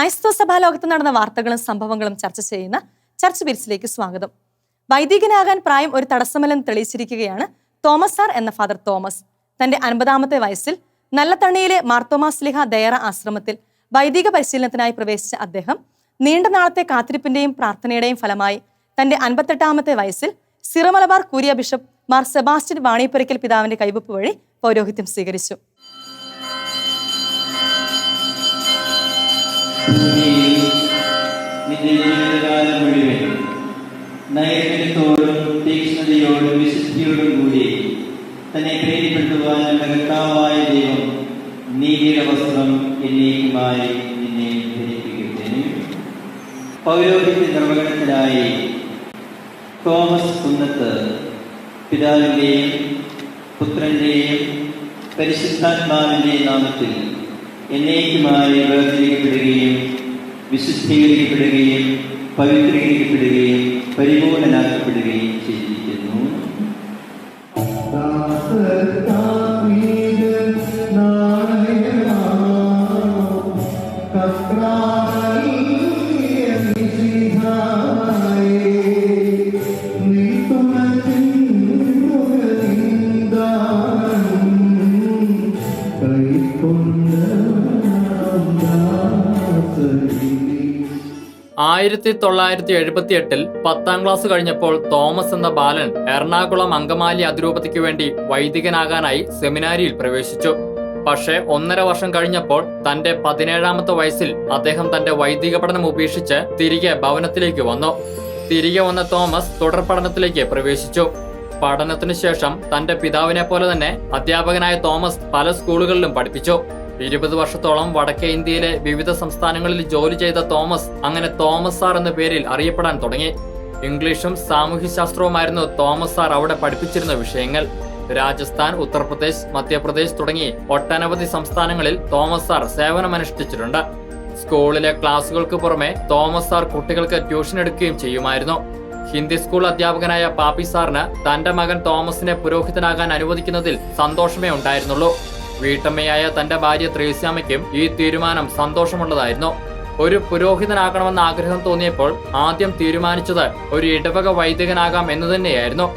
ക്രൈസ്തവ സഭാ ലോകത്ത് നടന്ന വാർത്തകളും സംഭവങ്ങളും ചർച്ച ചെയ്യുന്ന ചർച്ച് പിരിച്ചിലേക്ക് സ്വാഗതം. വൈദികനാകാൻ പ്രായം ഒരു തടസ്സമല്ലെന്ന് തെളിയിച്ചിരിക്കുകയാണ് തോമസ് സാർ എന്ന ഫാദർ തോമസ്. തന്റെ അൻപതാമത്തെ വയസ്സിൽ നല്ല തണ്ണിയിലെ മാർത്തോമാസ് ലിഹ ദയറ ആശ്രമത്തിൽ വൈദിക പരിശീലനത്തിനായി പ്രവേശിച്ച അദ്ദേഹം നീണ്ട നാളത്തെ കാത്തിരിപ്പിന്റെയും പ്രാർത്ഥനയുടെയും ഫലമായി തന്റെ അൻപത്തെട്ടാമത്തെ വയസ്സിൽ Syro Malabar curia bishop Mar Sebastian Vanipurackal പിതാവിന്റെ കൈവപ്പ് വഴി പൗരോഹിത്യം സ്വീകരിച്ചു. ഭൂമിയിൽ നിന്റെ ജീവിതകാലം മുഴുവൻ നൈർമല്യത്തോടും തീക്ഷ്ണതയോടും വിശുദ്ധിയോടും കൂടി തന്നെ പ്രേരിപ്പെടുത്തുവാനുള്ള കർത്താവായ ദൈവം നീതിയുടെ വസ്ത്രം എന്നേക്കുമായി നിന്നെ ധരിപ്പിക്കട്ടെ പൗരോഹിത്യ നിർവഹണത്തിനായി തോമസ് കുന്നത്ത് പിതാവിന്റെയും പുത്രന്റെയും പരിശുദ്ധാത്മാവിന്റെയും നാമത്തിൽ എന്നേക്കുമായി വേർതിരിക്കപ്പെടുകയും വിശുദ്ധീകരിക്കപ്പെടുകയും പവിത്രീകരിക്കപ്പെടുകയും പരിപൂർണനാക്കപ്പെടുകയും ചെയ്തിരിക്കുന്നു. ആയിരത്തി തൊള്ളായിരത്തി എഴുപത്തി എട്ടിൽ പത്താം ക്ലാസ് കഴിഞ്ഞപ്പോൾ തോമസ് എന്ന ബാലൻ എറണാകുളം അങ്കമാലി അതിരൂപതയ്ക്ക് വേണ്ടി വൈദികനാകാനായി സെമിനാരിയിൽ പ്രവേശിച്ചു. പക്ഷേ ഒന്നര വർഷം കഴിഞ്ഞപ്പോൾ തന്റെ പതിനേഴാമത്തെ വയസ്സിൽ അദ്ദേഹം തന്റെ വൈദിക പഠനം ഉപേക്ഷിച്ച് തിരികെ ഭവനത്തിലേക്ക് വന്നു. തിരികെ വന്ന തോമസ് തുടർ പഠനത്തിലേക്ക് പ്രവേശിച്ചു. പഠനത്തിനു ശേഷം തന്റെ പിതാവിനെ പോലെ തന്നെ അധ്യാപകനായ തോമസ് പല സ്കൂളുകളിലും പഠിപ്പിച്ചു. ഇരുപത് വർഷത്തോളം വടക്കേ ഇന്ത്യയിലെ വിവിധ സംസ്ഥാനങ്ങളിൽ ജോലി ചെയ്ത തോമസ് അങ്ങനെ തോമസ് സാർ എന്ന പേരിൽ അറിയപ്പെടാൻ തുടങ്ങി. ഇംഗ്ലീഷും സാമൂഹ്യശാസ്ത്രവുമായിരുന്നു തോമസ് സാർ അവിടെ പഠിപ്പിച്ചിരുന്ന വിഷയങ്ങൾ. രാജസ്ഥാൻ ഉത്തർപ്രദേശ് മധ്യപ്രദേശ് തുടങ്ങി ഒട്ടനവധി സംസ്ഥാനങ്ങളിൽ തോമസ് സാർ സേവനമനുഷ്ഠിച്ചിട്ടുണ്ട്. സ്കൂളിലെ ക്ലാസുകൾക്ക് പുറമെ തോമസ് സാർ കുട്ടികൾക്ക് ട്യൂഷൻ എടുക്കുകയും ചെയ്യുമായിരുന്നു. ഹിന്ദി സ്കൂൾ അധ്യാപകനായ പാപ്പി സാറിന് തന്റെ മകൻ തോമസിനെ പുരോഹിതനാകാൻ അനുവദിക്കുന്നതിൽ സന്തോഷമേ ഉണ്ടായിരുന്നുള്ളൂ. വീട്ടമ്മയായ തന്റെ ഭാര്യ ത്രേസ്യാമയ്ക്കും ഈ തീരുമാനം സന്തോഷമുള്ളതായിരുന്നു. ഒരു പുരോഹിതനാകണമെന്ന ആഗ്രഹം തോന്നിയപ്പോൾ ആദ്യം തീരുമാനിച്ചത് ഒരു ഇടവക വൈദികനാകാം എന്ന് തന്നെയായിരുന്നു.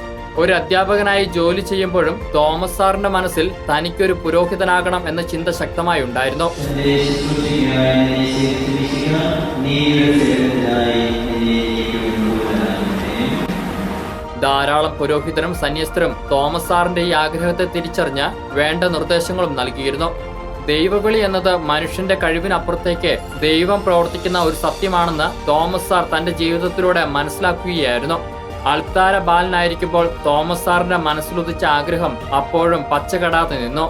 ഒരു അധ്യാപകനായി ജോലി ചെയ്യുമ്പോഴും തോമസ് സാറിന്റെ മനസ്സിൽ തനിക്കൊരു പുരോഹിതനാകണം എന്ന ചിന്ത ശക്തമായി ഉണ്ടായിരുന്നു തന്റെ ധാരാളം പുരോഹിതരും സന്യസ്തരും തോമസ് സാറിന്റെ ഈ ആഗ്രഹത്തെ തിരിച്ചറിഞ്ഞ് വേണ്ട നിർദ്ദേശങ്ങളും നൽകിയിരുന്നു. ദൈവവിളി എന്നത് മനുഷ്യന്റെ കഴിവിനപ്പുറത്തേക്ക് ദൈവം പ്രവർത്തിക്കുന്ന ഒരു സത്യമാണെന്ന് തോമസ് സാർ തന്റെ ജീവിതത്തിലൂടെ മനസ്സിലാക്കുകയായിരുന്നു. അൾത്താര ബാലനായിരിക്കുമ്പോൾ തോമസ് സാറിന്റെ മനസ്സിലുദിച്ച ആഗ്രഹം അപ്പോഴും പച്ചകടാതെ നിന്നു.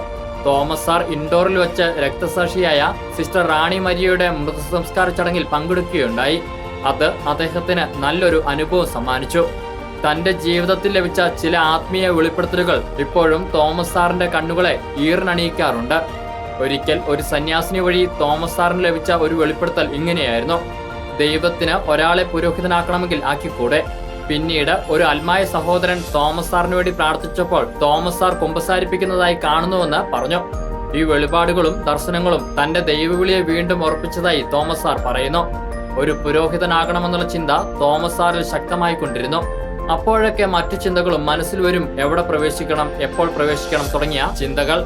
തോമസ് സാർ ഇൻഡോറിൽ വെച്ച് രക്തസാക്ഷിയായ സിസ്റ്റർ റാണി മരിയയുടെ മൃതസംസ്കാര ചടങ്ങിൽ പങ്കെടുക്കുകയുണ്ടായി. അത് അദ്ദേഹത്തിന് നല്ലൊരു അനുഭവം സമ്മാനിച്ചു. തന്റെ ജീവിതത്തിൽ ലഭിച്ച ചില ആത്മീയ വെളിപ്പെടുത്തലുകൾ ഇപ്പോഴും തോമസ് സാറിന്റെ കണ്ണുകളെ ഈറിനണിയിക്കാറുണ്ട് ഒരിക്കൽ ഒരു സന്യാസിനി വഴി തോമസ് സാറിന് ലഭിച്ച ഒരു വെളിപ്പെടുത്തൽ ഇങ്ങനെയായിരുന്നു. ദൈവത്തിന് ഒരാളെ പുരോഹിതനാക്കണമെങ്കിൽ ആക്കിക്കൂടെ? പിന്നീട് ഒരു അൽമായ സഹോദരൻ തോമസ് സാറിന് വേണ്ടി പ്രാർത്ഥിച്ചപ്പോൾ തോമസ് സാർ കുമ്പസാരിപ്പിക്കുന്നതായി കാണുന്നുവെന്ന് പറഞ്ഞു. ഈ വെളിപാടുകളും ദർശനങ്ങളും തന്റെ ദൈവവിളിയെ വീണ്ടും ഉറപ്പിച്ചതായി തോമസ് സാർ പറയുന്നു. ഒരു പുരോഹിതനാകണമെന്നുള്ള ചിന്ത തോമസ് സാറിൽ ശക്തമായി കൊണ്ടിരുന്നു. അപ്പോഴൊക്കെ മറ്റു ചിന്തകളും മനസ്സിൽ വരും എവിടെ പ്രവേശിക്കണം എപ്പോൾ പ്രവേശിക്കണം തുടങ്ങിയ ചിന്തകൾ.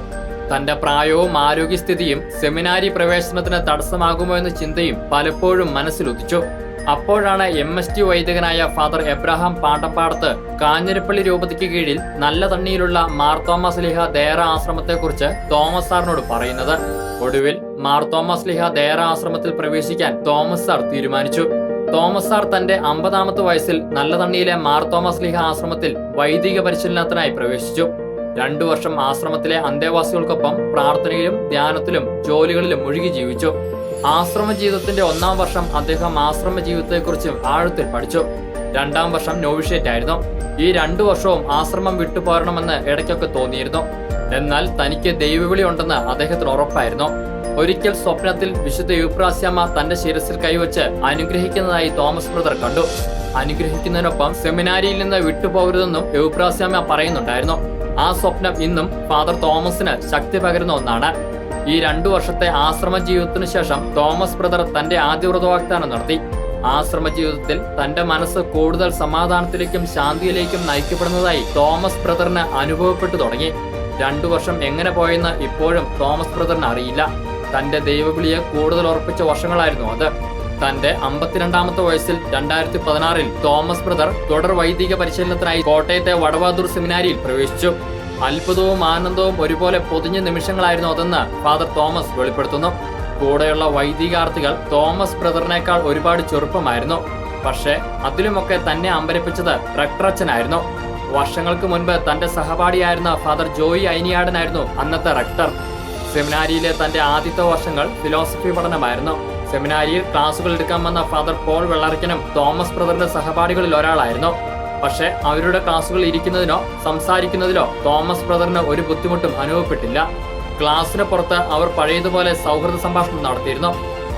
തന്റെ പ്രായവും ആരോഗ്യസ്ഥിതിയും സെമിനാരി പ്രവേശനത്തിന് തടസ്സമാകുമോ എന്ന ചിന്തയും പലപ്പോഴും മനസ്സിലുദിച്ചു അപ്പോഴാണ് എം. എസ്. ടി വൈദികനായ ഫാദർ എബ്രഹാം പാണ്ടപ്പാടത്ത് കാഞ്ഞിരപ്പള്ളി രൂപതയ്ക്ക് കീഴിൽ നല്ല തണ്ണിയിലുള്ള മാർ തോമസ് ലിഹ ദേറ ആശ്രമത്തെക്കുറിച്ച് തോമസ് സാറിനോട് പറയുന്നത്. ഒടുവിൽ മാർ തോമസ് ലിഹ ദേറ ആശ്രമത്തിൽ പ്രവേശിക്കാൻ തോമസ് സാർ തീരുമാനിച്ചു. തോമസ് സാർ തന്റെ അമ്പതാമത്തെ വയസ്സിൽ നല്ല തണ്ണിയിലെ മാർ തോമസ് ലീഹ ആശ്രമത്തിൽ വൈദിക പരിശീലനത്തിനായി പ്രവേശിച്ചു. രണ്ടു വർഷം ആശ്രമത്തിലെ അന്തേവാസികൾക്കൊപ്പം പ്രാർത്ഥനയിലും ധ്യാനത്തിലും ജോലികളിലും മുഴുകി ജീവിച്ചു. ആശ്രമ ജീവിതത്തിന്റെ ഒന്നാം വർഷം അദ്ദേഹം ആശ്രമ ജീവിതത്തെക്കുറിച്ച് ആഴത്തിൽ പഠിച്ചു. രണ്ടാം വർഷം നോവിഷേറ്റ് ആയിരുന്നു. ഈ രണ്ടു വർഷവും ആശ്രമം വിട്ടുപോരണമെന്ന് ഇടയ്ക്കൊക്കെ തോന്നിയിരുന്നു. എന്നാൽ തനിക്ക് ദൈവവിളി ഉണ്ടെന്ന് അദ്ദേഹത്തിന് ഉറപ്പായിരുന്നു. ഒരിക്കൽ സ്വപ്നത്തിൽ വിശുദ്ധ യുപ്രാസ്യാമ്മ തന്റെ ശിരസിൽ കൈവച്ച് അനുഗ്രഹിക്കുന്നതായി തോമസ് ബ്രദർ കണ്ടു. അനുഗ്രഹിക്കുന്നതിനൊപ്പം സെമിനാരിയിൽ നിന്ന് വിട്ടുപോകരുതെന്നും യുപ്രാസ്യാമ്മ പറയുന്നുണ്ടായിരുന്നു. ആ സ്വപ്നം ഇന്നും ഫാദർ തോമസിന് ശക്തി പകരുന്ന ഒന്നാണ്. ഈ രണ്ടു വർഷത്തെ ആശ്രമ ജീവിതത്തിനു ശേഷം തോമസ് ബ്രദർ തന്റെ ആദ്യ വ്രതവാഗ്ദാനം നടത്തി. ആശ്രമ ജീവിതത്തിൽ തന്റെ മനസ്സ് കൂടുതൽ സമാധാനത്തിലേക്കും ശാന്തിയിലേക്കും നയിക്കപ്പെടുന്നതായി തോമസ് ബ്രദറിന് അനുഭവപ്പെട്ടു തുടങ്ങി. രണ്ടു വർഷം എങ്ങനെ പോയെന്ന് ഇപ്പോഴും തോമസ് ബ്രദറിന് അറിയില്ല. തന്റെ ദൈവവിളിയെ കൂടുതൽ ഉറപ്പിച്ച വർഷങ്ങളായിരുന്നു അത്. തന്റെ അമ്പത്തിരണ്ടാമത്തെ വയസ്സിൽ രണ്ടായിരത്തി പതിനാറിൽ തോമസ് ബ്രദർ തുടർ വൈദിക പരിശീലനത്തിനായി കോട്ടയത്തെ വടവാതൂർ സെമിനാരിയിൽ പ്രവേശിച്ചു. അത്ഭുതവും ആനന്ദവും ഒരുപോലെ പൊതിഞ്ഞ നിമിഷങ്ങളായിരുന്നു അതെന്ന് ഫാദർ തോമസ് വെളിപ്പെടുത്തുന്നു. കൂടെയുള്ള വൈദികാർത്ഥികൾ തോമസ് ബ്രദറിനേക്കാൾ ഒരുപാട് ചെറുപ്പമായിരുന്നു. പക്ഷേ അതിലുമൊക്കെ തന്നെ അമ്പരപ്പിച്ചത് റക്ടറച്ചനായിരുന്നു വർഷങ്ങൾക്ക് മുൻപ് തന്റെ സഹപാഠിയായിരുന്ന ഫാദർ ജോയി ഐനിയാടനായിരുന്നു അന്നത്തെ റക്ടർ സെമിനാരിയിലെ തന്റെ ആദ്യത്തെ വർഷങ്ങൾ ഫിലോസഫി പഠനമായിരുന്നു. സെമിനാരിയിൽ ക്ലാസുകൾ എടുക്കാൻ വന്ന ഫാദർ പോൾ വെള്ളറിക്കനും തോമസ് ബ്രദറിന്റെ സഹപാഠികളിൽ ഒരാളായിരുന്നു. പക്ഷെ അവരുടെ ക്ലാസുകൾ ഇരിക്കുന്നതിനോ സംസാരിക്കുന്നതിലോ തോമസ് ബ്രദറിന് ഒരു ബുദ്ധിമുട്ടും അനുഭവപ്പെട്ടില്ല. ക്ലാസ്സിന് പുറത്ത് അവർ പഴയതുപോലെ സൗഹൃദ സംഭാഷണം നടത്തിയിരുന്നു.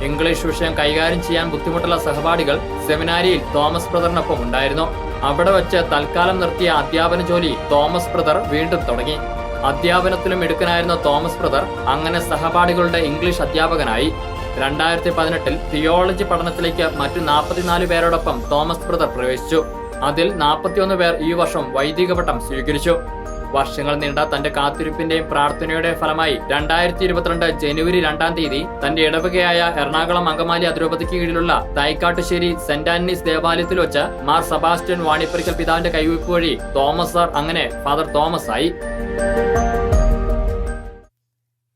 ഇംഗ്ലീഷ് വിഷയം കൈകാര്യം ചെയ്യാൻ ബുദ്ധിമുട്ടുള്ള സഹപാഠികൾ സെമിനാരിയിൽ തോമസ് ബ്രദറിനൊപ്പം ഉണ്ടായിരുന്നു. അവിടെ വച്ച് തൽക്കാലം നിർത്തിയ അധ്യാപന ജോലി തോമസ് ബ്രദർ വീണ്ടും തുടങ്ങി. അധ്യാപനത്തിലും മിടുക്കനായിരുന്ന തോമസ് ബ്രദർ അങ്ങനെ സഹപാഠികളുടെ ഇംഗ്ലീഷ് അധ്യാപകനായി. രണ്ടായിരത്തി പതിനെട്ടിൽ തിയോളജി പഠനത്തിലേക്ക് മറ്റു നാൽപ്പത്തിനാല് പേരോടൊപ്പം തോമസ് ബ്രദർ പ്രവേശിച്ചു. അതിൽ നാൽപ്പത്തിയൊന്ന് പേർ ഈ വർഷം വൈദിക പട്ടം സ്വീകരിച്ചു. വർഷങ്ങൾ നീണ്ട തന്റെ കാത്തിരിപ്പിന്റെയും പ്രാർത്ഥനയുടെയും ഫലമായി രണ്ടായിരത്തി ഇരുപത്തിരണ്ട് ജനുവരി രണ്ടാം തീയതി തന്റെ ഇടവകയായ എറണാകുളം അങ്കമാലി അതിരൂപതയ്ക്ക് കീഴിലുള്ള തൈക്കാട്ടുശ്ശേരി സെന്റ് ആന്റണീസ് ദേവാലയത്തിൽ വെച്ച് മാർ സബാസ്റ്റ്യൻ വാണിപ്പരിക്കൽ പിതാവിന്റെ കൈവയ്പ് വഴി തോമസ് സാർ അങ്ങനെ ഫാദർ തോമസ് ആയി.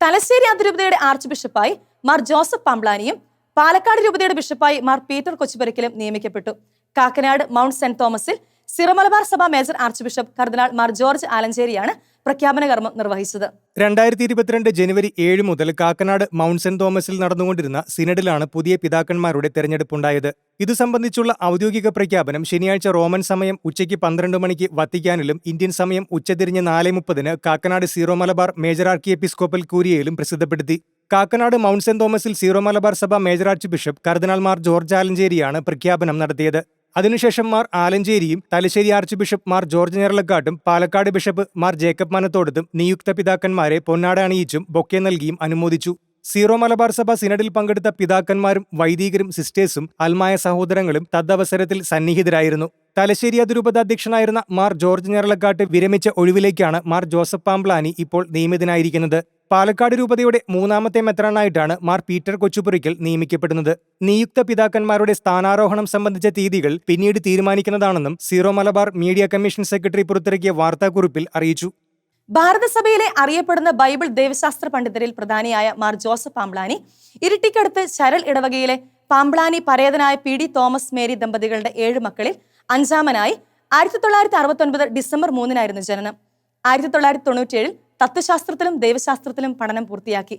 തലശ്ശേരി അതിരൂപതയുടെ ആർച്ച് ബിഷപ്പായി മാർ ജോസഫ് പാംബ്ലാനിയും പാലക്കാട് രൂപതയുടെ ബിഷപ്പായി മാർ പീറ്റർ കൊച്ചുപെരക്കലും നിയമിക്കപ്പെട്ടു. കാക്കനാട് മൗണ്ട് സെന്റ് തോമസിൽ സിറമലബാർ സഭ മേജർ ആർച്ച് ബിഷപ്പ് കർദിനാൾ മാർ ജോർജ് ആലഞ്ചേരിയാണ് പ്രഖ്യാപന കർമ്മം നിർവഹിച്ചത്. രണ്ടായിരത്തി ഇരുപത്തിരണ്ട് ജനുവരി ഏഴ് മുതൽ കാക്കനാട് മൗണ്ട് സെന്റ് തോമസിൽ നടന്നുകൊണ്ടിരുന്ന സിനഡിലാണ് പുതിയ പിതാക്കന്മാരുടെ തെരഞ്ഞെടുപ്പുണ്ടായത്. ഇതു സംബന്ധിച്ചുള്ള ഔദ്യോഗിക പ്രഖ്യാപനം ശനിയാഴ്ച റോമൻ സമയം ഉച്ചയ്ക്ക് പന്ത്രണ്ട് മണിക്ക് വത്തിക്കാനിലും ഇന്ത്യൻ സമയം ഉച്ചതിരിഞ്ഞ് നാല് മുപ്പതിന് Kakkanad Syro Malabar major archiepiscopal കൂരിയയിലും പ്രസിദ്ധപ്പെടുത്തി. കാക്കനാട് മൗണ്ട് സെന്റ് തോമസിൽ സീറോ മലബാർ സഭ മേജർ ആർച്ച് ബിഷപ്പ് കർദിനാൾമാർ ജോർജ് ആലഞ്ചേരിയാണ് പ്രഖ്യാപനം നടത്തിയത്. അതിനുശേഷം മാർ ആലഞ്ചേരിയും Thalassery archbishop Mar George ഞെറലക്കാട്ടും പാലക്കാട് ബിഷപ്പ് മാർ ജേക്കബ് മനത്തോടത്തും നിയുക്ത പിതാക്കന്മാരെ പൊന്നാട അണിയിച്ചും ബൊക്കെ നൽകിയും അനുമോദിച്ചു. സീറോ മലബാർ സഭ സിനഡിൽ പങ്കെടുത്ത പിതാക്കന്മാരും വൈദികരും സിസ്റ്റേഴ്സും അൽമായ സഹോദരങ്ങളും തദ്വസരത്തിൽ സന്നിഹിതരായിരുന്നു. തലശ്ശേരി അതിരൂപത അധ്യക്ഷനായിരുന്ന മാർ ജോർജ് ഞെറളക്കാട്ട് വിരമിച്ച ഒഴിവിലേക്കാണ് മാർ ജോസഫ് പാംപ്ലാനി ഇപ്പോൾ നിയമിതനായിരിക്കുന്നത്. പാലക്കാട് രൂപതയുടെ മൂന്നാമത്തെ മെത്രാനായിട്ടാണ് മാർ പീറ്റർ കൊച്ചുപുറിക്കൽ നിയമിക്കപ്പെടുന്നത്. നിയുക്ത പിതാക്കന്മാരുടെ സ്ഥാനാരോഹണം സംബന്ധിച്ച തീയതികൾ പിന്നീട് തീരുമാനിക്കുന്നതാണെന്നും Syro Malabar media commission secretary പുറത്തിറക്കിയ വാർത്താക്കുറിപ്പിൽ അറിയിച്ചു. ഭാരതസഭയിലെ അറിയപ്പെടുന്ന ബൈബിൾ ദേവശാസ്ത്ര പണ്ഡിതരിൽ പ്രധാനിയായ മാർ ജോസഫ് പാംബ്ലാനി ഇരിട്ടിക്കടുത്ത് ശരൽ ഇടവകയിലെ പാംബ്ലാനി പരേതനായ പി ഡി തോമസ് മേരി ദമ്പതികളുടെ ഏഴ് മക്കളിൽ അഞ്ചാമനായി ആയിരത്തി തൊള്ളായിരത്തി അറുപത്തൊൻപത് ഡിസംബർ മൂന്നിനായിരുന്നു ജനനം. ആയിരത്തി തൊള്ളായിരത്തി തൊണ്ണൂറ്റിയേഴിൽ തത്വശാസ്ത്രത്തിലും ദൈവശാസ്ത്രത്തിലും പഠനം പൂർത്തിയാക്കി.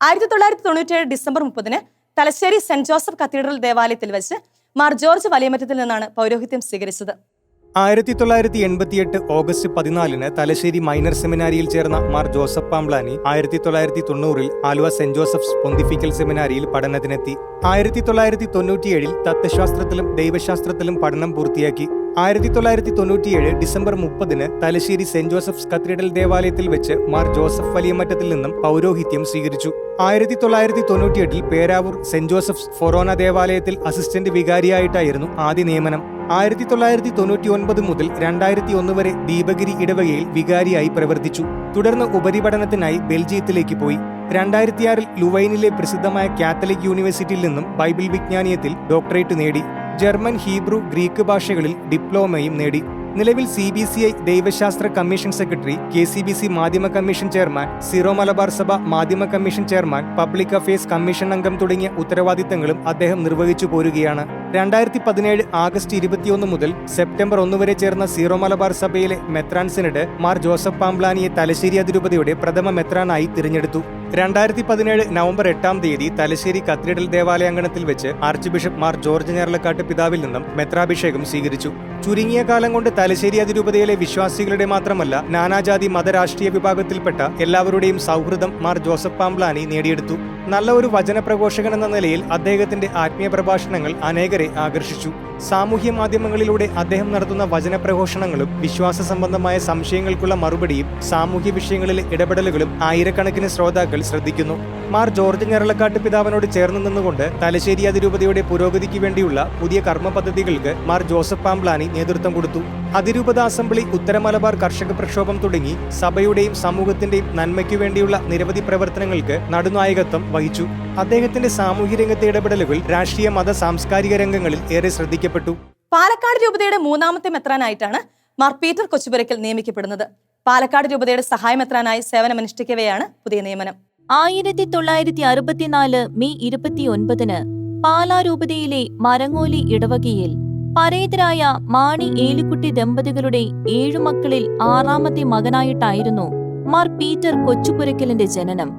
ആയിരത്തി തൊള്ളായിരത്തി തൊണ്ണൂറ്റിയേഴ് ഡിസംബർ മുപ്പതിന് തലശ്ശേരി സെന്റ് ജോസഫ് കത്തീഡ്രൽ ദേവാലയത്തിൽ വെച്ച് മാർ ജോർജ് വലിയമറ്റത്തിൽ നിന്നാണ് പൗരോഹിത്യം സ്വീകരിച്ചത്. ആയിരത്തി തൊള്ളായിരത്തി എൺപത്തിയെട്ട് ഓഗസ്റ്റ് പതിനാലിന് തലശ്ശേരി മൈനർ സെമിനാരിയിൽ ചേർന്ന മാർ ജോസഫ് പാംബ്ലാനി ആയിരത്തി തൊള്ളായിരത്തി തൊണ്ണൂറിൽ ആലുവ സെന്റ് ജോസഫ്സ് പൊന്തിഫിക്കൽ സെമിനാരിയിൽ പഠനത്തിനെത്തി. ആയിരത്തി തൊള്ളായിരത്തി തൊണ്ണൂറ്റിയേഴിൽ തത്വശാസ്ത്രത്തിലും ദൈവശാസ്ത്രത്തിലും പഠനം പൂർത്തിയാക്കി. ആയിരത്തി തൊള്ളായിരത്തി തൊണ്ണൂറ്റിയേഴ് ഡിസംബർ മുപ്പതിന് തലശ്ശേരി സെന്റ് ജോസഫ്സ് കത്തീഡ്രൽ ദേവാലയത്തിൽ വെച്ച് മാർ ജോസഫ് വലിയമറ്റത്തിൽ നിന്നും പൗരോഹിത്യം സ്വീകരിച്ചു. ആയിരത്തി തൊള്ളായിരത്തി തൊണ്ണൂറ്റിയെട്ടിൽ പേരാവൂർ സെന്റ് ജോസഫ്സ് ഫൊറോന ദേവാലയത്തിൽ അസിസ്റ്റന്റ് വികാരിയായിട്ടായിരുന്നു ആദ്യ നിയമനം. ആയിരത്തി തൊള്ളായിരത്തി തൊണ്ണൂറ്റി ഒൻപത് മുതൽ രണ്ടായിരത്തി ഒന്ന് വരെ ദീപഗിരി ഇടവകയിൽ വികാരിയായി പ്രവർത്തിച്ചു. തുടർന്ന് ഉപരിപഠനത്തിനായി ബെൽജിയത്തിലേക്ക് പോയി. രണ്ടായിരത്തിയാറിൽ ലുവൈനിലെ പ്രസിദ്ധമായ കാത്തലിക് യൂണിവേഴ്സിറ്റിയിൽ നിന്നും ബൈബിൾ വിജ്ഞാനീയത്തിൽ ഡോക്ടറേറ്റ് നേടി. ജർമ്മൻ ഹീബ്രു ഗ്രീക്ക് ഭാഷകളിൽ ഡിപ്ലോമയും നേടി. നിലവിൽ സി ബി സി ഐ ദൈവശാസ്ത്ര commission secretary K C B C മാധ്യമ കമ്മീഷൻ ചെയർമാൻ സിറോ മലബാർ സഭ മാധ്യമ commission chairman public affairs commission അംഗം തുടങ്ങിയ ഉത്തരവാദിത്തങ്ങളും അദ്ദേഹം നിർവഹിച്ചു പോരുകയാണ്. രണ്ടായിരത്തി പതിനേഴ് ആഗസ്റ്റ് ഇരുപത്തിയൊന്ന് മുതൽ സെപ്റ്റംബർ ഒന്ന് വരെ ചേർന്ന സീറോ മലബാർ സഭയിലെ മെത്രാൻ സിനഡ് മാർ ജോസഫ് പാംബ്ലാനിയെ തലശ്ശേരി അതിരൂപതയുടെ പ്രഥമ മെത്രാനായി തിരഞ്ഞെടുത്തു. രണ്ടായിരത്തി പതിനേഴ് നവംബർ എട്ടാം തീയതി തലശ്ശേരി കത്തീഡ്രൽ ദേവാലയാങ്കണത്തിൽ വെച്ച് archbishop Mar George Njaralakatt പിതാവിൽ നിന്നും മെത്രാഭിഷേകം സ്വീകരിച്ചു. ചുരുങ്ങിയ കാലം കൊണ്ട് തലശ്ശേരി അതിരൂപതയിലെ വിശ്വാസികളുടെ മാത്രമല്ല നാനാജാതി മതരാഷ്ട്രീയ വിഭാഗത്തിൽപ്പെട്ട എല്ലാവരുടെയും സൗഹൃദം മാർ ജോസഫ് പാംബ്ലാനി നേടിയെടുത്തു. നല്ല ഒരു വചനപ്രഘോഷകൻ എന്ന നിലയിൽ അദ്ദേഹത്തിന്റെ ആത്മീയ പ്രഭാഷണങ്ങൾ അനേകരെ ആകർഷിച്ചു. സാമൂഹ്യ മാധ്യമങ്ങളിലൂടെ അദ്ദേഹം നടത്തുന്ന വചനപ്രഘോഷണങ്ങളും വിശ്വാസ സംബന്ധമായ സംശയങ്ങൾക്കുള്ള മറുപടിയും സാമൂഹ്യ വിഷയങ്ങളിലെ ഇടപെടലുകളും ആയിരക്കണക്കിന് ശ്രോതാക്കൾ ശ്രദ്ധിക്കുന്നു. മാർ ജോർജ് ഞരളക്കാട്ട് പിതാവിനോട് ചേർന്ന് നിന്നുകൊണ്ട് തലശ്ശേരി അതിരൂപതയുടെ പുരോഗതിക്ക് വേണ്ടിയുള്ള പുതിയ കർമ്മ പദ്ധതികൾക്ക് മാർ ജോസഫ് പാംബ്ലാനി നേതൃത്വം കൊടുത്തു. അതിരൂപത അസംബ്ലി ഉത്തരമലബാർ കർഷക പ്രക്ഷോഭം തുടങ്ങി സഭയുടെയും സമൂഹത്തിന്റെയും നന്മയ്ക്കു വേണ്ടിയുള്ള നിരവധി പ്രവർത്തനങ്ങൾക്ക് നടുനായകത്വം വഹിച്ചു. അദ്ദേഹത്തിന്റെ സാമൂഹ്യ രംഗത്തെ ഇടപെടലുകൾ രാഷ്ട്രീയ മത സാംസ്കാരിക രംഗങ്ങളിൽ ഏറെ ശ്രദ്ധിക്കപ്പെട്ടു. പാലക്കാട് രൂപതയുടെ മൂന്നാമത്തെ മെത്രാനായിട്ടാണ് മാർ പീറ്റർ കൊച്ചുപുരയ്ക്കൽ നിയമിക്കപ്പെടുന്നത്. പാലക്കാട് രൂപതയുടെ സഹായമെത്രാനായി സേവനമനുഷ്ഠിക്കവെയാണ് പുതിയ നിയമനം. ആയിരത്തി തൊള്ളായിരത്തി അറുപത്തിനാല് മെയ് ഇരുപത്തിയൊൻപതിന് പാലാരൂപതയിലെ മരങ്ങോലി ഇടവകയിൽ പരേതരായ മാണി ഏലിക്കുട്ടി ദമ്പതികളുടെ ഏഴു മക്കളിൽ ആറാമത്തെ മകനായിട്ടായിരുന്നു മാർ പീറ്റർ കൊച്ചുപുരക്കലിന്റെ ജനനം.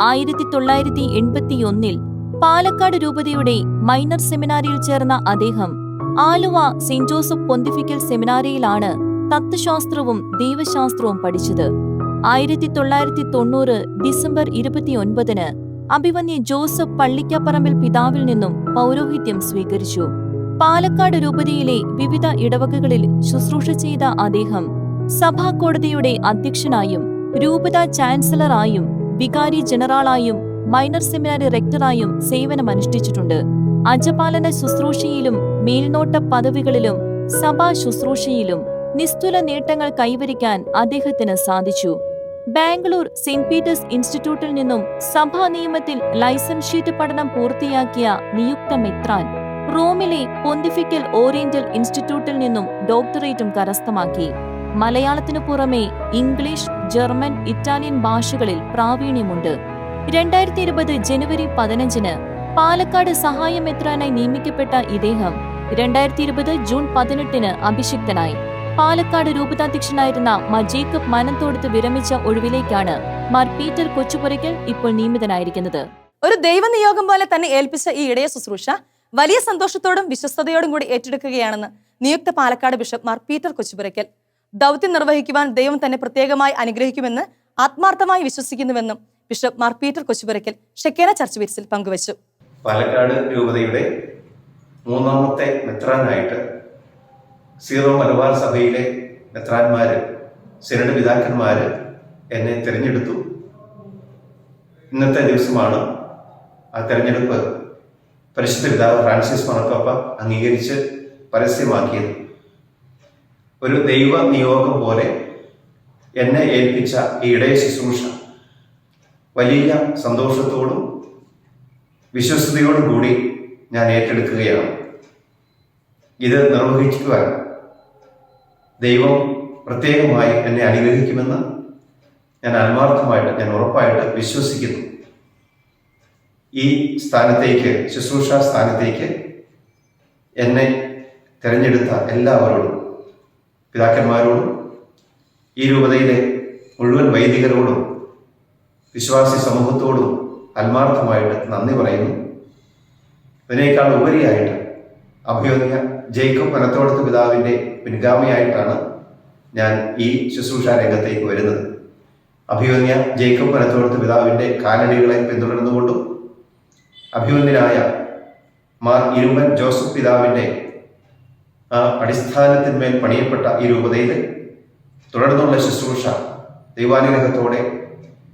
ആയിരത്തി തൊള്ളായിരത്തി എൺപത്തിയൊന്നിൽ പാലക്കാട് രൂപതയുടെ മൈനർ സെമിനാരിയിൽ ചേർന്ന അദ്ദേഹം ആലുവ സെന്റ് ജോസഫ് പൊന്തിഫിക്കൽ സെമിനാരിയിലാണ് തത്വശാസ്ത്രവും ദൈവശാസ്ത്രവും പഠിച്ചത്. ആയിരത്തി തൊള്ളായിരത്തി തൊണ്ണൂറ് ഡിസംബർ ഇരുപത്തിയൊൻപതിന് അഭിവന്യ ജോസഫ് പള്ളിക്കപ്പറമ്പിൽ പിതാവിൽ നിന്നും പൗരോഹിത്യം സ്വീകരിച്ചു. പാലക്കാട് രൂപതയിലെ വിവിധ ഇടവകകളിൽ ശുശ്രൂഷ ചെയ്ത അദ്ദേഹം സഭാ കോടതിയുടെ അധ്യക്ഷനായും രൂപത ചാൻസലറായും വികാരി ജനറാളായും മൈനർ സെമിനാരി റെക്ടറായും സേവനമനുഷ്ഠിച്ചിട്ടുണ്ട്. അജപാലന ശുശ്രൂഷയിലും മേൽനോട്ട പദവികളിലും സഭാ ശുശ്രൂഷയിലും നിസ്തുല നേട്ടങ്ങൾ കൈവരിക്കാൻ അദ്ദേഹത്തിന് സാധിച്ചു. ബാംഗ്ലൂർ സെന്റ് പീറ്റേഴ്സ് ഇൻസ്റ്റിറ്റ്യൂട്ടിൽ നിന്നും സഭാ നിയമത്തിൽ ലൈസൻസ് ഷീറ്റ് പഠനം പൂർത്തിയാക്കിയ നിയുക്ത മെത്രാൻ റോമിലെ പൊന്തിഫിക്കൽ ഓറിയന്റൽ ഇൻസ്റ്റിറ്റ്യൂട്ടിൽ നിന്നും ഡോക്ടറേറ്റും കരസ്ഥമാക്കി. മലയാളത്തിനു പുറമെ ഇംഗ്ലീഷ് ജർമ്മൻ ഇറ്റാലിയൻ ഭാഷകളിൽ പ്രാവീണ്യമുണ്ട്. രണ്ടായിരത്തി ഇരുപത് ജനുവരി പതിനഞ്ചിന് പാലക്കാട് സഹായമെത്രാനായി നിയമിക്കപ്പെട്ട ഇദ്ദേഹം രണ്ടായിരത്തി ഇരുപത് ജൂൺ പതിനെട്ടിന് അഭിഷിക്തനായി. പാലക്കാട് രൂപതാധ്യക്ഷനായിരുന്ന മാർ ജേക്കബ് മനത്തോടത്ത് വിരമിച്ച ഒഴിവിലേക്കാണ് മാർ. പീറ്റർ കൊച്ചുപുരയ്ക്കൽ ഇപ്പോൾ നിയമിതനായിരിക്കുന്നത്. ഒരു ദൈവനിയോഗം പോലെ തന്നെ ഏൽപ്പിച്ച ഈ ഇടയ ശുശ്രൂഷ വലിയ സന്തോഷത്തോടും വിശ്വസ്തയോടും കൂടി ഏറ്റെടുക്കുകയാണെന്ന് നിയുക്ത പാലക്കാട് ബിഷപ്പ് മാർ. പീറ്റർ കൊച്ചുപുരയ്ക്കൽ. ദൗത്യം നിർവഹിക്കുവാൻ ദൈവം തന്നെ പ്രത്യേകമായി അനുഗ്രഹിക്കുമെന്ന് ആത്മാർത്ഥമായി വിശ്വസിക്കുന്നുവെന്നും bishop Mar. Peter Kochupurackal Shekinah church വീറ്റ്സിൽ പങ്കുവച്ചു. പാലക്കാട് രൂപതയുടെ മൂന്നാമത്തെ മെത്രാനായിട്ട് സീറോ മലബാർ സഭയിലെ മെത്രാന്മാര് സിനഡ് പിതാക്കന്മാര് എന്നെ തിരഞ്ഞെടുത്തു. ഇന്നത്തെ ദിവസമാണ് ആ തെരഞ്ഞെടുപ്പ്. പരിശുദ്ധ പിതാവ് ഫ്രാൻസിസ് മണക്കപ്പ അംഗീകരിച്ച് പരസ്യമാക്കിയത്. ഒരു ദൈവ നിയോഗം പോലെ എന്നെ ഏൽപ്പിച്ച ഈ ഇടയ ശുശ്രൂഷ വലിയ സന്തോഷത്തോടും വിശ്വസ്തയോടും കൂടി ഞാൻ ഏറ്റെടുക്കുകയാണ്. ഇത് നിർവഹിക്കുവാൻ ദൈവം പ്രത്യേകമായി എന്നെ അനുഗ്രഹിക്കുമെന്ന് ഞാൻ ആത്മാർത്ഥമായിട്ട് ഞാൻ ഉറപ്പായിട്ട് വിശ്വസിക്കുന്നു. ഈ സ്ഥാനത്തേക്ക് ശുശ്രൂഷ സ്ഥാനത്തേക്ക് എന്നെ തിരഞ്ഞെടുത്ത എല്ലാവരോടും പിതാക്കന്മാരോടും ഈ രൂപതയിലെ മുഴുവൻ വൈദികരോടും വിശ്വാസി സമൂഹത്തോടും ആത്മാർത്ഥമായിട്ട് നന്ദി പറയുന്നു. ഇതിനേക്കാൾ ഉപരിയായിട്ട് അഭിയോഗ്യ ജേക്കബ് പനത്തോടത്ത് പിതാവിന്റെ പിൻഗാമിയായിട്ടാണ് ഞാൻ ഈ ശുശ്രൂഷ രംഗത്തേക്ക് വരുന്നത്. അഭിമന്യ ജേക്കബ് പനത്തോടത്ത് പിതാവിന്റെ കാലടികളെ പിന്തുടർന്നുകൊണ്ടും അഭിമന്യനായ മാർ ഇരുമ്പൻ ജോസഫ് പിതാവിന്റെ ആ അടിസ്ഥാനത്തിന്മേൽ പണിയപ്പെട്ട ഈ രൂപതയിൽ തുടർന്നുള്ള ശുശ്രൂഷ ദൈവാനുഗ്രഹത്തോടെ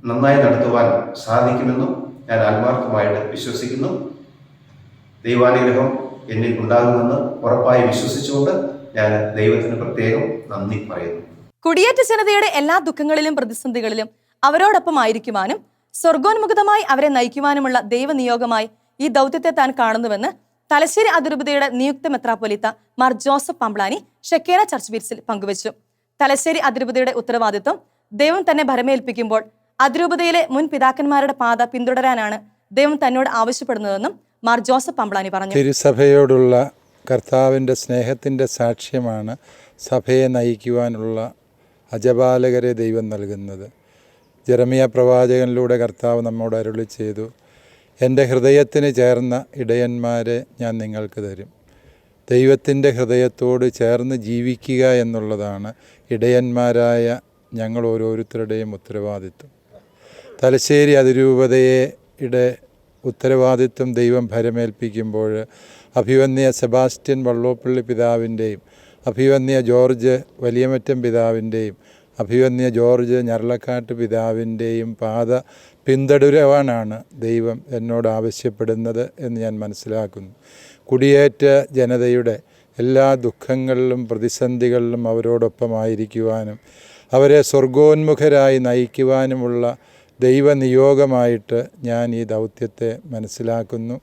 നന്നായി നടത്തുവാൻ സാധിക്കുമെന്നും ഞാൻ ആത്മാർത്ഥമായിട്ട് വിശ്വസിക്കുന്നു. ദൈവാനുഗ്രഹം എന്നിൽ ഉണ്ടാകുമെന്ന് ഉറപ്പായി വിശ്വസിച്ചുകൊണ്ട് ഞാൻ ദൈവത്തിന് പ്രത്യേകം നന്ദി പറയുന്നു. കുടിയേറ്റ ജനതയുടെ എല്ലാ ദുഃഖങ്ങളിലും പ്രതിസന്ധികളിലും അവരോടൊപ്പം ആയിരിക്കുവാനും സ്വർഗോന്മുഖതമായി അവരെ നയിക്കുവാനുമുള്ള ദൈവനിയോഗമായി ഈ ദൗത്യത്തെ താൻ കാണുന്നുവെന്ന് തലശ്ശേരി അതിരൂപതയുടെ നിയുക്ത മെത്രാപ്പൊലിത്ത Mar Joseph Pamplany Shekinah church ബീറ്റ്സിൽ പങ്കുവച്ചു. തലശ്ശേരി അതിരൂപതയുടെ ഉത്തരവാദിത്വം ദൈവം തന്നെ ഭരമേൽപ്പിക്കുമ്പോൾ അതിരൂപതയിലെ മുൻ പിതാക്കന്മാരുടെ പാത പിന്തുടരാനാണ് ദൈവം തന്നോട് ആവശ്യപ്പെടുന്നതെന്നും മാർ ജോസഫ് പമ്പളാനി പറഞ്ഞു. തിരുസഭയോടുള്ള കർത്താവിന്റെ സ്നേഹത്തിന്റെ സാക്ഷ്യമാണ് സഭയെ നയിക്കുവാനുള്ള അജപാലകരെ ദൈവം നൽകുന്നത്. ജെറമിയ പ്രവാചകനിലൂടെ കർത്താവ് നമ്മോട് അരുളി ചെയ്തു എന്റെ ഹൃദയത്തിന് ചേർന്ന ഇടയന്മാരെ ഞാൻ നിങ്ങൾക്ക് തരും. ദൈവത്തിന്റെ ഹൃദയത്തോട് ചേർന്ന് ജീവിക്കുക എന്നുള്ളതാണ് ഇടയന്മാരായ ഞങ്ങൾ ഓരോരുത്തരുടെയും ഉത്തരവാദിത്വം. തലശ്ശേരി അതിരൂപതയെ ഇടെ ഉത്തരവാദിത്വം ദൈവം ഭരമേൽപ്പിക്കുമ്പോൾ അഭിവന്യ സെബാസ്റ്റ്യൻ വള്ളോപ്പള്ളി പിതാവിന്റെയും അഭിവന്യ ജോർജ് വലിയമറ്റം പിതാവിന്റെയും അഭിവന്യ ജോർജ് ഞരളക്കാട്ട് പിതാവിന്റെയും പാത പിന്തുടരുവാനാണ് ദൈവം എന്നോട് ആവശ്യപ്പെടുന്നത് എന്ന് ഞാൻ മനസ്സിലാക്കുന്നു. കുടിയേറ്റ ജനതയുടെ എല്ലാ ദുഃഖങ്ങളിലും പ്രതിസന്ധികളിലും അവരോടൊപ്പമായിരിക്കുവാനും അവരെ സ്വർഗോന്മുഖരായി നയിക്കുവാനുമുള്ള ദൈവനിയോഗമായിട്ട് ഞാൻ ഈ ദൗത്യത്തെ മനസ്സിലാക്കുന്നു.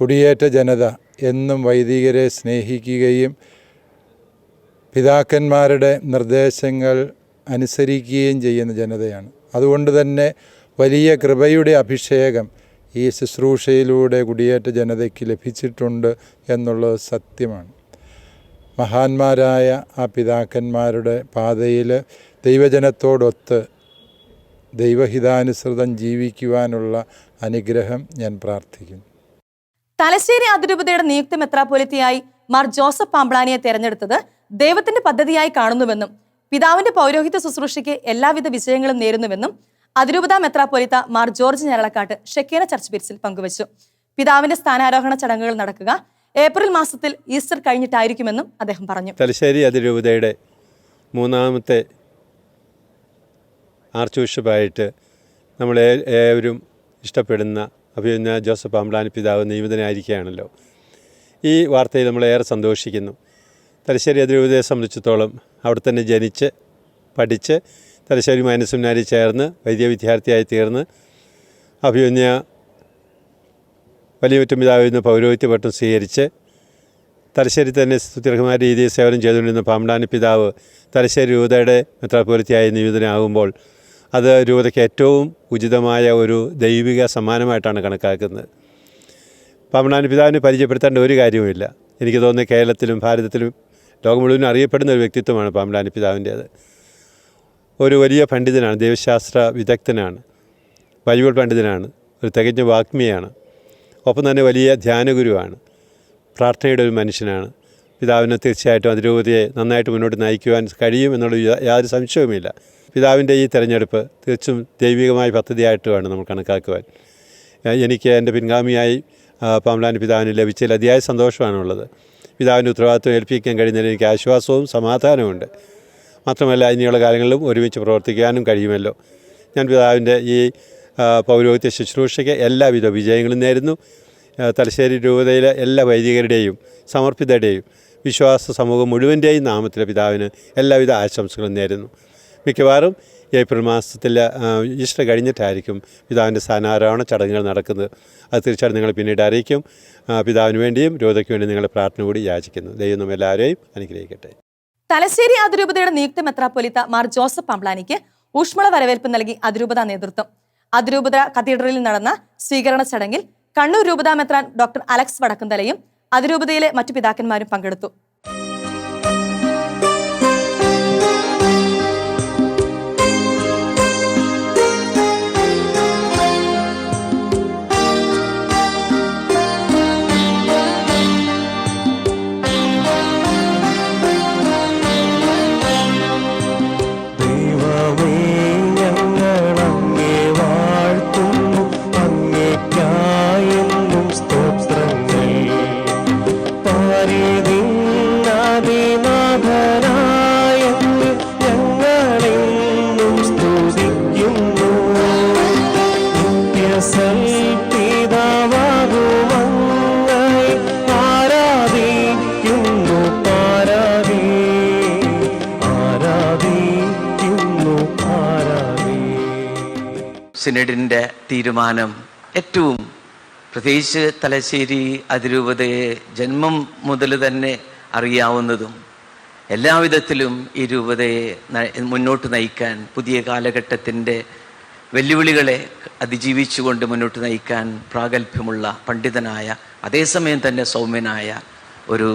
കുടിയേറ്റ ജനത എന്നും വൈദികരെ സ്നേഹിക്കുകയും പിതാക്കന്മാരുടെ നിർദ്ദേശങ്ങൾ അനുസരിക്കുകയും ചെയ്യുന്ന ജനതയാണ്. അതുകൊണ്ട് തന്നെ വലിയ കൃപയുടെ അഭിഷേകം ഈ ശുശ്രൂഷയിലൂടെ കുടിയേറ്റ ജനതയ്ക്ക് ലഭിച്ചിട്ടുണ്ട് എന്നുള്ളത് സത്യമാണ്. മഹാന്മാരായ ആ പിതാക്കന്മാരുടെ പാതയിൽ ദൈവജനത്തോടൊത്ത് ദൈവഹിതാനുസൃതം ജീവിക്കുവാനുള്ള അനുഗ്രഹം ഞാൻ പ്രാർത്ഥിക്കുന്നു തലശ്ശേരി അതിരൂപതയുടെ നിയുക്ത മെത്രാപൊലിത്തിയായി മാർ ജോസഫ് പാമ്പ്ളാനിയെ തെരഞ്ഞെടുത്തത് ദൈവത്തിന്റെ പദ്ധതിയായി കാണുന്നുവെന്നും പിതാവിന്റെ പൗരോഹിത്യ ശുശ്രൂഷയ്ക്ക് എല്ലാവിധ വിജയങ്ങളും നേരുന്നുവെന്നും അതിരൂപത മെത്രാപൊലിത്ത Mar George Njaralakatt Shekinah church ബീറ്റ്സിൽ പങ്കുവച്ചു. പിതാവിന്റെ സ്ഥാനാരോഹണ ചടങ്ങുകൾ നടക്കുക ഏപ്രിൽ മാസത്തിൽ ഈസ്റ്റർ കഴിഞ്ഞിട്ടായിരിക്കുമെന്നും അദ്ദേഹം പറഞ്ഞു. തലശ്ശേരി അതിരൂപതയുടെ മൂന്നാമത്തെ ആർച്ച് ബിഷപ്പായിട്ട് നമ്മൾ ഏവരും ഇഷ്ടപ്പെടുന്ന അഭിനന്ദ ജോസഫ് അമ്ലാനി പിതാവ് നിയമിതനായിരിക്കുകയാണല്ലോ ഈ വാർത്തയിൽ നമ്മൾ ഏറെ സന്തോഷിക്കുന്നു. തലശ്ശേരി അതിരൂപതയെ സംബന്ധിച്ചിടത്തോളം അവിടെ തന്നെ ജനിച്ച് പഠിച്ച് തലശ്ശേരി മൈനസെമിനാരി ചേർന്ന് വൈദ്യ വിദ്യാർത്ഥിയായി തീർന്ന് അഭിമന്യ വലിയ പിതാവിൽ നിന്ന് പൗരോഹിത്യ പട്ടം സ്വീകരിച്ച് തലശ്ശേരി തന്നെ സുദീർഘമായ രീതിയിൽ സേവനം ചെയ്തുകൊണ്ടിരുന്ന പാമ്പാനി പിതാവ് തലശ്ശേരി രൂപതയുടെ മെത്രാപ്പൊലിത്തിയായി നിയുതനാകുമ്പോൾ അത് രൂപതയ്ക്ക് ഏറ്റവും ഉചിതമായ ഒരു ദൈവിക സമ്മാനമായിട്ടാണ് കണക്കാക്കുന്നത്. പാമ്പനാനി പിതാവിനെ പരിചയപ്പെടുത്തേണ്ട ഒരു കാര്യവുമില്ല. എനിക്ക് തോന്നുന്നു കേരളത്തിലും ഭാരതത്തിലും ലോകം മുഴുവനും അറിയപ്പെടുന്ന ഒരു വ്യക്തിത്വമാണ് പാമ്പനാനി പിതാവിന്റേത്. ഒരു വലിയ പണ്ഡിതനാണ് ദൈവശാസ്ത്ര വിദഗ്ധനാണ് ബൈബിൾ പണ്ഡിതനാണ് ഒരു തികഞ്ഞ വാഗ്മിയാണ് ഒപ്പം തന്നെ വലിയ ധ്യാനഗുരുവാണ് പ്രാർത്ഥനയുടെ ഒരു മനുഷ്യനാണ്. പിതാവിനെ തീർച്ചയായിട്ടും അതിരൂപതയെ നന്നായിട്ട് മുന്നോട്ട് നയിക്കുവാൻ കഴിയും എന്നുള്ള യാതൊരു സംശയവുമില്ല. പിതാവിന്റെ ഈ തിരഞ്ഞെടുപ്പ് തീർച്ചും ദൈവികമായ പദ്ധതിയായിട്ട് വേണം നമ്മൾ കണക്കാക്കുവാൻ. എനിക്ക് എന്റെ പിൻഗാമിയായി പാമ്ലാനി പിതാവിന് ലഭിച്ചതിൽ അതിയായ സന്തോഷമാണുള്ളത്. പിതാവിന്റെ ഉത്തരവാദിത്വം ഏൽപ്പിക്കാൻ കഴിയുന്നതിൽ എനിക്ക് ആശ്വാസവും സമാധാനവുമുണ്ട്. മാത്രമല്ല ഇനിയുള്ള കാലങ്ങളിലും ഒരുമിച്ച് പ്രവർത്തിക്കാനും കഴിയുമല്ലോ. ഞാൻ പിതാവിന്റെ ഈ പൗരോഹിത്യ ശുശ്രൂഷയ്ക്ക് എല്ലാവിധ വിജയങ്ങളും നേരുന്നു. തലശ്ശേരി രൂപതയിലെ എല്ലാ വൈദികരുടെയും സമർപ്പിതരുടെയും വിശ്വാസ സമൂഹം മുഴുവന്റെയും നാമത്തിലെ പിതാവിന് എല്ലാവിധ ആശംസകളും നേരുന്നു. മിക്കവാറും ഏപ്രിൽ മാസത്തിൽ ഈസ്റ്റർ കഴിഞ്ഞിട്ടായിരിക്കും പിതാവിന്റെ സ്ഥാനാരോഹണ ചടങ്ങുകൾ നടക്കുന്നത്. അത് തീർച്ചയായിട്ടും നിങ്ങൾ പിന്നീട് അറിയിക്കും. പിതാവിന് വേണ്ടിയും രോഗയ്ക്ക് വേണ്ടി നിങ്ങളുടെ പ്രാർത്ഥന കൂടി യാചിക്കുന്നു. ദൈവം എല്ലാവരെയും അനുഗ്രഹിക്കട്ടെ. തലശ്ശേരി അതിരൂപതയുടെ നിയുക്ത മെത്രാപ്പൊലിത്ത മാർ ജോസഫ് അംബ്ലാനിക്ക് ഊഷ്മള വരവേൽപ്പ് നൽകി അതിരൂപത നേതൃത്വം. അതിരൂപത കത്തീഡ്രലിൽ നടന്ന സ്വീകരണ ചടങ്ങിൽ കണ്ണൂർ രൂപതാ മെത്രാൻ ഡോക്ടർ അലക്സ് വടക്കുന്തലയും അതിരൂപതയിലെ മറ്റു പിതാക്കന്മാരും പങ്കെടുത്തു. സിനഡിന്റെ തീരുമാനം ഏറ്റവും പ്രത്യേകിച്ച് തലശ്ശേരി അതിരൂപതയെ ജന്മം മുതൽ തന്നെ അറിയാവുന്നതും എല്ലാവിധത്തിലും ഈ രൂപതയെ മുന്നോട്ട് നയിക്കാൻ പുതിയ കാലഘട്ടത്തിന്റെ വെല്ലുവിളികളെ അതിജീവിച്ചുകൊണ്ട് മുന്നോട്ട് നയിക്കാൻ പ്രാഗൽഭ്യമുള്ള പണ്ഡിതനായ അതേസമയം തന്നെ സൗമ്യനായ ഒരു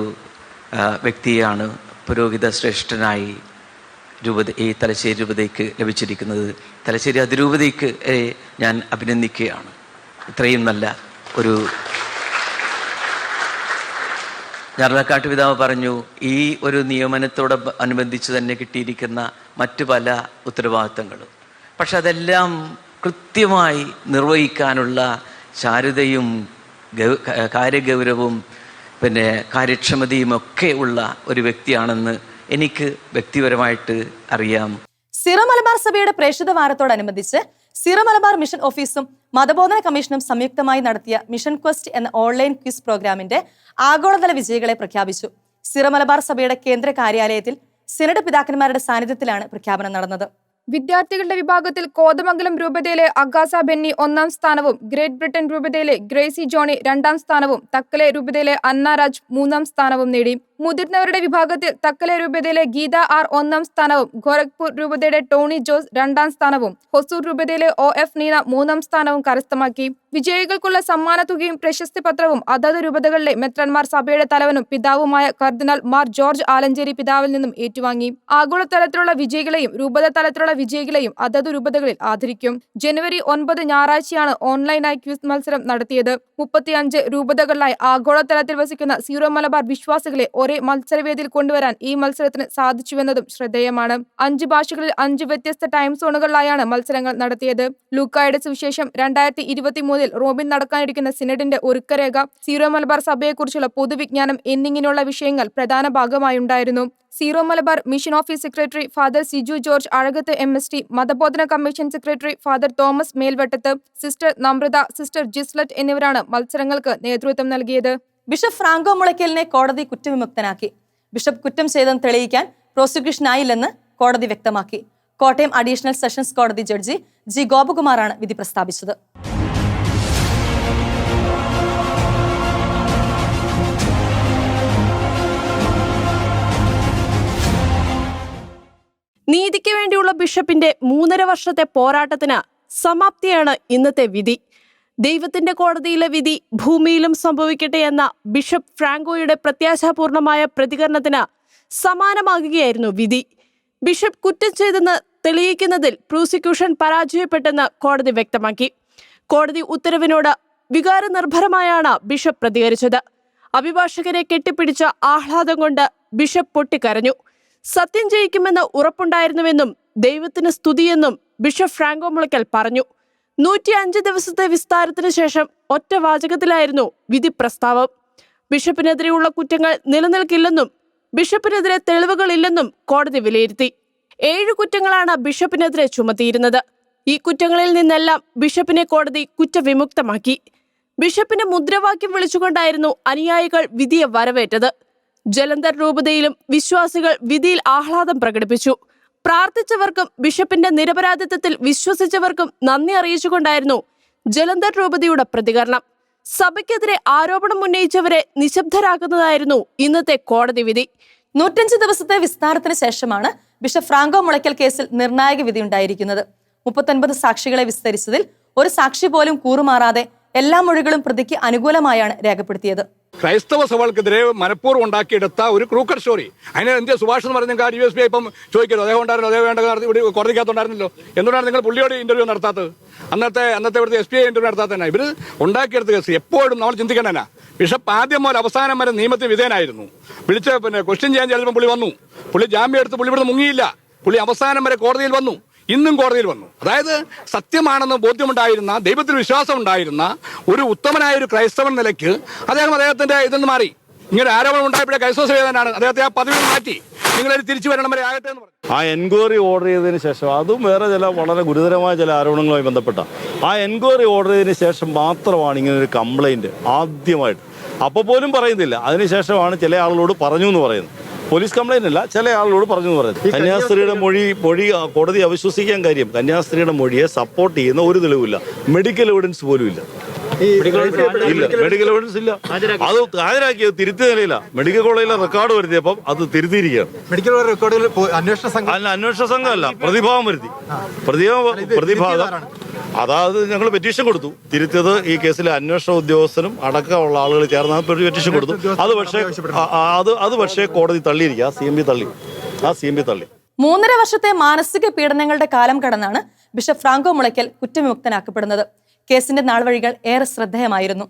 വ്യക്തിയാണ് പുരോഹിത ശ്രേഷ്ഠനായി രൂപത ഈ തലശ്ശേരി രൂപതയ്ക്ക് ലഭിച്ചിരിക്കുന്നത്. തലശ്ശേരി അതിരൂപതയ്ക്ക് ഞാൻ അഭിനന്ദിക്കുകയാണ്. ഇത്രയും നല്ല ഒരു ഞാറക്കാട്ട് പിതാവ് പറഞ്ഞു ഈ ഒരു നിയമനത്തോട് അനുബന്ധിച്ച് തന്നെ കിട്ടിയിരിക്കുന്ന മറ്റു പല ഉത്തരവാദിത്തങ്ങളും. പക്ഷെ അതെല്ലാം കൃത്യമായി നിർവഹിക്കാനുള്ള ചാരുതയും കാര്യഗൗരവും പിന്നെ കാര്യക്ഷമതയും ഒക്കെ ഉള്ള ഒരു വ്യക്തിയാണെന്ന് എനിക്ക് വ്യക്തിപരമായിട്ട് അറിയാം. സിറമലബാർ സഭയുടെ പ്രേക്ഷിത വാരത്തോടനുബന്ധിച്ച് സിറമലബാർ മിഷൻ ഓഫീസും മതബോധന കമ്മീഷനും സംയുക്തമായി നടത്തിയ മിഷൻ ക്വസ്റ്റ് എന്ന ഓൺലൈൻ ക്വിസ് പ്രോഗ്രാമിന്റെ ആഗോളതല വിജയികളെ പ്രഖ്യാപിച്ചു. സിറമലബാർ സഭയുടെ കേന്ദ്ര കാര്യാലയത്തിൽ സിനഡ് പിതാക്കന്മാരുടെ സാന്നിധ്യത്തിലാണ് പ്രഖ്യാപനം നടന്നത്. വിദ്യാർത്ഥികളുടെ വിഭാഗത്തിൽ കോതമംഗലം രൂപതയിലെ അഗാസ ബെന്നി ഒന്നാം സ്ഥാനവും ഗ്രേറ്റ് ബ്രിട്ടൻ രൂപതയിലെ ഗ്രേസി ജോണി രണ്ടാം സ്ഥാനവും തക്കലെ രൂപതയിലെ അന്നാരാജ് മൂന്നാം സ്ഥാനവും നേടി. മുതിർന്നവരുടെ വിഭാഗത്തിൽ തക്കല രൂപതയിലെ ഗീത ആർ ഒന്നാം സ്ഥാനവും ഗോരഖ്പൂർ രൂപതയുടെ ടോണി ജോസ് രണ്ടാം സ്ഥാനവും ഹൊസൂർ രൂപതയിലെ ഒ എഫ് നീന മൂന്നാം സ്ഥാനവും കരസ്ഥമാക്കി. വിജയികൾക്കുള്ള സമ്മാനത്തുകയും പ്രശസ്തി പത്രവും അതത് രൂപതകളിലെ മെത്രന്മാർ സഭയുടെ തലവനും പിതാവുമായ കർദിനാൾ മാർ ജോർജ് ആലഞ്ചേരി പിതാവിൽ നിന്നും ഏറ്റുവാങ്ങി. ആഗോളതലത്തിലുള്ള വിജയികളെയും രൂപത തലത്തിലുള്ള വിജയികളെയും അതത് രൂപതകളിൽ ആദരിക്കും. ജനുവരി ഒൻപത് ഞായറാഴ്ചയാണ് ഓൺലൈനായി ക്യൂസ് മത്സരം നടത്തിയത്. മുപ്പത്തിയഞ്ച് രൂപതകളിലായി ആഗോളതലത്തിൽ വസിക്കുന്ന സീറോ മലബാർ വിശ്വാസികളെ ഒരേ മത്സരവേദിയിൽ കൊണ്ടുവരാൻ ഈ മത്സരത്തിന് സാധിച്ചുവെന്നതും ശ്രദ്ധേയമാണ്. അഞ്ച് ഭാഷകളിൽ അഞ്ച് വ്യത്യസ്ത ടൈം സോണുകളിലായാണ് മത്സരങ്ങൾ നടത്തിയത്. ലൂക്കായുടെ സുവിശേഷം രണ്ടായിരത്തി ഇരുപത്തി മൂന്നിൽ റോബിൻ നടക്കാനിരിക്കുന്ന സിനഡിന്റെ ഒരുക്കരേഖ സീറോ മലബാർ സഭയെക്കുറിച്ചുള്ള പൊതുവിജ്ഞാനം എന്നിങ്ങനെയുള്ള വിഷയങ്ങൾ പ്രധാന ഭാഗമായുണ്ടായിരുന്നു. Syro Malabar mission office secretary father Siju George Azhakath M S T മതബോധന commission secretary father Thomas Melvettath sister Namratha sister Jislet എന്നിവരാണ് മത്സരങ്ങൾക്ക് നേതൃത്വം നൽകിയത്. ബിഷപ്പ് ഫ്രാങ്കോ മുളയ്ക്കലിനെ കോടതി കുറ്റവിമുക്തനാക്കി. ബിഷപ്പ് കുറ്റം ചെയ്തെന്ന് തെളിയിക്കാൻ പ്രോസിക്യൂഷൻ ആയില്ലെന്ന് കോടതി വ്യക്തമാക്കി. കോട്ടയം അഡീഷണൽ സെഷൻസ് കോടതി ജഡ്ജി ജി ഗോപകുമാറാണ് വിധി പ്രസ്താവിച്ചത്. നീതിക്ക് വേണ്ടിയുള്ള ബിഷപ്പിന്റെ മൂന്നര വർഷത്തെ പോരാട്ടത്തിന് സമാപ്തിയാണ് ഇന്നത്തെ വിധി. ദൈവത്തിന്റെ കോടതിയിലെ വിധി ഭൂമിയിലും സംഭവിക്കട്ടെ എന്ന ബിഷപ്പ് ഫ്രാങ്കോയുടെ പ്രത്യാശാപൂർണമായ പ്രതികരണത്തിന് സമാനമാകുകയായിരുന്നു വിധി. ബിഷപ്പ് കുറ്റം ചെയ്തെന്ന് തെളിയിക്കുന്നതിൽ പ്രോസിക്യൂഷൻ പരാജയപ്പെട്ടെന്ന് കോടതി വ്യക്തമാക്കി. കോടതി ഉത്തരവിനോട് വികാരനിർഭരമായാണ് ബിഷപ്പ് പ്രതികരിച്ചത്. അഭിഭാഷകരെ കെട്ടിപ്പിടിച്ച ആഹ്ലാദം കൊണ്ട് ബിഷപ്പ് പൊട്ടിക്കരഞ്ഞു. സത്യം ജയിക്കുമെന്ന് ഉറപ്പുണ്ടായിരുന്നുവെന്നും ദൈവത്തിന് സ്തുതിയെന്നും ബിഷപ്പ് ഫ്രാങ്കോ മുളയ്ക്കൽ പറഞ്ഞു. നൂറ്റി അഞ്ച് ദിവസത്തെ വിസ്താരത്തിന് ശേഷം ഒറ്റ വാചകത്തിലായിരുന്നു വിധി പ്രസ്താവം ബിഷപ്പിനെതിരെയുള്ള കുറ്റങ്ങൾ നിലനിൽക്കില്ലെന്നും ബിഷപ്പിനെതിരെ തെളിവുകളില്ലെന്നും കോടതി വിലയിരുത്തി. ഏഴ് കുറ്റങ്ങളാണ് ബിഷപ്പിനെതിരെ ചുമത്തിയിരുന്നത്. ഈ കുറ്റങ്ങളിൽ നിന്നെല്ലാം ബിഷപ്പിനെ കോടതി കുറ്റവിമുക്തമാക്കി. ബിഷപ്പിന്റെ മുദ്രാവാക്യം വിളിച്ചുകൊണ്ടായിരുന്നു അനുയായികൾ വിധിയെ വരവേറ്റത്. ജലന്ധർ രൂപതയിലും വിശ്വാസികൾ വിധിയിൽ ആഹ്ലാദം പ്രകടിപ്പിച്ചു. പ്രാർത്ഥിച്ചവർക്കും ബിഷപ്പിന്റെ നിരപരാധിത്വത്തിൽ വിശ്വസിച്ചവർക്കും നന്ദി അറിയിച്ചുകൊണ്ടായിരുന്നു ജലന്ധർ രൂപതയുടെ പ്രതികരണം. സഭയ്ക്കെതിരെ ആരോപണം ഉന്നയിച്ചവരെ നിശബ്ദരാക്കുന്നതായിരുന്നു ഇന്നത്തെ കോടതി വിധി. നൂറ്റഞ്ച് ദിവസത്തെ വിസ്താരത്തിന് ശേഷമാണ് ബിഷപ്പ് ഫ്രാങ്കോ മുളയ്ക്കൽ കേസിൽ നിർണായക വിധി ഉണ്ടായിരിക്കുന്നത്. മുപ്പത്തൊൻപത് സാക്ഷികളെ വിസ്തരിച്ചതിൽ ഒരു സാക്ഷി പോലും കൂറുമാറാതെ എല്ലാ മൊഴികളും പ്രതിക്ക് അനുകൂലമായാണ് രേഖപ്പെടുത്തിയത്. ക്രൈസ്തവ സഭകൾക്കെതിരെ മനഃപൂർവം ഉണ്ടാക്കിയെടുത്ത ഒരു ക്രൂക്കർ സ്റ്റോറി. അതിന് എന്തിയ സുഭാഷ് എന്ന് പറഞ്ഞ കാര്യം യു എസ് ബി ഇപ്പം ചോദിക്കരുത് അദ്ദേഹം ഉണ്ടായിരുന്നു അദ്ദേഹം വേണ്ട ഇവിടെ കോടതിക്കകത്തുണ്ടായിരുന്നല്ലോ. എന്തുകൊണ്ടാണ് നിങ്ങൾ പുള്ളിയോട് ഇന്റർവ്യൂ നടത്താത്തത്? അന്നത്തെ അന്നത്തെ ഇവിടുത്തെ എസ് പി ഐ ഇന്റർവ്യൂ നടത്താത്തന്നെ ഇവർ ഉണ്ടാക്കിയെടുത്ത കേസ്. എപ്പോഴും നമ്മൾ ചിന്തിക്കണന ബിഷപ്പ് ആദ്യം മുതൽ അവസാനം വരെ നിയമത്തിന് വിധേയനായിരുന്നു. വിളിച്ച് പിന്നെ ക്വസ്റ്റ്യൻ ചെയ്യാൻ ചിലപ്പോൾ പുള്ളി വന്നു. പുള്ളി ജാമ്യം എടുത്ത് പുള്ളി ഇവിടെ മുങ്ങിയില്ല. പുള്ളി അവസാനം വരെ കോടതിയിൽ വന്നു. ഇന്നും കോടതിയിൽ വന്നു. അതായത് സത്യമാണെന്ന് ബോധ്യമുണ്ടായിരുന്ന ദൈവത്തിൽ വിശ്വാസം ഉണ്ടായിരുന്ന ഒരു ഉത്തമനായ ഒരു ക്രൈസ്തവൻ നിലയ്ക്ക് അദ്ദേഹം അദ്ദേഹത്തിന്റെ ഇതിൽ നിന്ന് മാറി. ഇങ്ങനെ ആരോപണം ഉണ്ടായപ്പോഴേ ക്രൈസ്തവ സേവനാണ് അദ്ദേഹത്തെ ആ പദവി മാറ്റി. നിങ്ങൾ തിരിച്ചു വരണം വരെ ആകട്ടെ എന്ന് പറഞ്ഞു. ആ എൻക്വയറി ഓർഡർ ചെയ്തതിന് ശേഷം അതും വേറെ ചില വളരെ ഗുരുതരമായ ചില ആരോപണങ്ങളുമായി ബന്ധപ്പെട്ട. ആ എൻക്വയറി ഓർഡർ ചെയ്തതിന് ശേഷം മാത്രമാണ് ഇങ്ങനെ ഒരു കംപ്ലൈന്റ് ആദ്യമായിട്ട്. അപ്പോൾ പോലും പറയുന്നില്ല. അതിനുശേഷമാണ് ചില ആളുകളോട് പറഞ്ഞു എന്ന് പറയുന്നത്. പോലീസ് കംപ്ലൈന്റ് അല്ല ചില ആളുകളോട് പറഞ്ഞു എന്ന് പറയുന്നത്. കന്യാസ്ത്രീയുടെ മൊഴി മൊഴി കോടതി അവിശ്വസിക്കാൻ കാര്യം. കന്യാസ്ത്രീയുടെ മൊഴിയെ സപ്പോർട്ട് ചെയ്യുന്ന ഒരു തെളിവില്ല മെഡിക്കൽ എവിഡൻസ് പോലും ഇല്ല. ഇല്ല. മെഡിക്കൽ എവിഡൻസ് ഇല്ല. അത് ഹാജരാക്കിയത് തിരുത്തി നിലയില്ല. മെഡിക്കൽ കോളേജിലെ റെക്കോർഡ് വരുത്തിയപ്പം അത് തിരുത്തിയിരിക്കുകയാണ്. മെഡിക്കൽ റെക്കോർഡിൽ അന്വേഷണ സംഘം അല്ല അന്വേഷണ സംഘമല്ല. പ്രതിഭാവം വരുത്തി. പ്രതിഭാവം പ്രതിഭാഗം അതായത് ഞങ്ങൾ പെറ്റീഷൻ കൊടുത്തു. തിരുത്തിയത് ഈ കേസിൽ അന്വേഷണ ഉദ്യോഗസ്ഥനും അടക്കമുള്ള ആളുകൾ ചേർന്ന് പെറ്റീഷൻ കൊടുത്തു. അത് പക്ഷേ അത് അത് പക്ഷേ കോടതി തള്ളിയിരിക്കുക. സി എം ബി തള്ളി. ആ സി എം ബി തള്ളി. മൂന്നര വർഷത്തെ മാനസിക പീഡനങ്ങളുടെ കാലം കടന്നാണ് ബിഷപ്പ് ഫ്രാങ്കോ മുളയ്ക്കൽ കുറ്റവിമുക്തനാക്കപ്പെടുന്നത്. കേസിന്റെ നാൾവഴികൾ ഏറെ ശ്രദ്ധേയമായിരുന്നു.